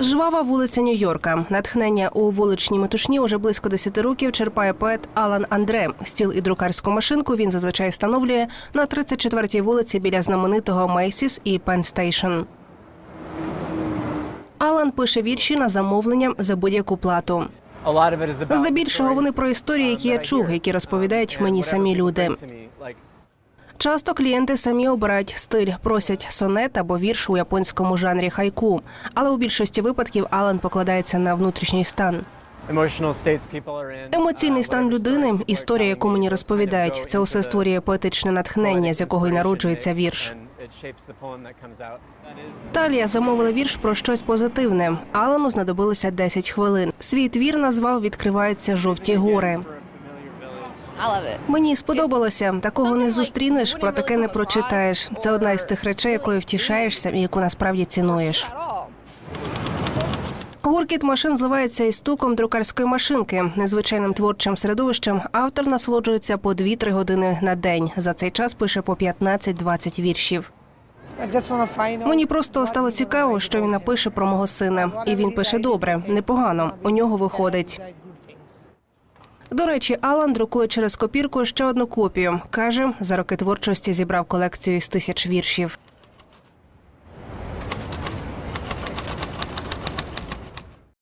Жвава вулиця Нью-Йорка. Натхнення у вуличній метушні уже близько 10 років черпає поет Алан Андре. Стіл і друкарську машинку він зазвичай встановлює на 34-й вулиці біля знаменитого Мейсіс і Пен Стейшн. Алан пише вірші на замовлення за будь-яку плату. Здебільшого вони про історії, які я чув, які розповідають мені самі люди. Часто клієнти самі обирають стиль, просять сонет або вірш у японському жанрі хайку. Але у більшості випадків Алан покладається на внутрішній стан. Емоційний стан людини, історія, яку мені розповідають, це усе створює поетичне натхнення, з якого й народжується вірш. Талія замовила вірш про щось позитивне. Алану знадобилося 10 хвилин. Свій твір назвав Відкриваються жовті гори. Мені сподобалося. Такого не зустрінеш, про таке не прочитаєш. Це одна із тих речей, якою втішаєшся і яку насправді цінуєш. Гуркіт машин зливається із стуком друкарської машинки. Незвичайним творчим середовищем автор насолоджується по 2-3 години на день. За цей час пише по 15-20 віршів. Мені просто стало цікаво, що він напише про мого сина, і він пише добре, непогано. У нього виходить. До речі, Алан друкує через копірку ще одну копію. каже, за роки творчості зібрав колекцію з тисяч віршів.